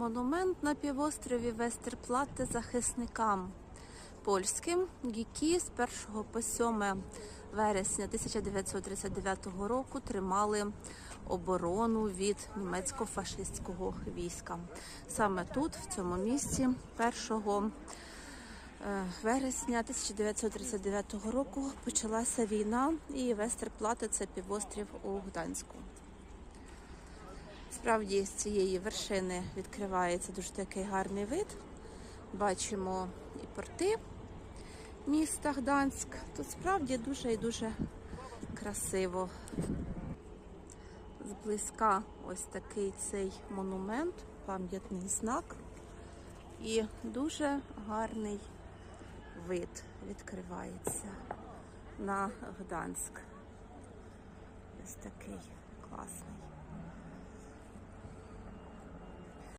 Монумент на півострові Вестерплатте захисникам польським, які з 1 по 7 вересня 1939 року тримали оборону від німецько-фашистського війська. Саме тут, в цьому місці, 1 е, вересня 1939 року почалася війна, і Вестерплате це півострів у Гданську. Справді з цієї вершини відкривається дуже такий гарний вид. Бачимо і порти міста Гданськ. Тут справді дуже і дуже красиво. Зблизька ось такий цей монумент, пам'ятний знак. І дуже гарний вид відкривається на Гданськ. Ось такий класний.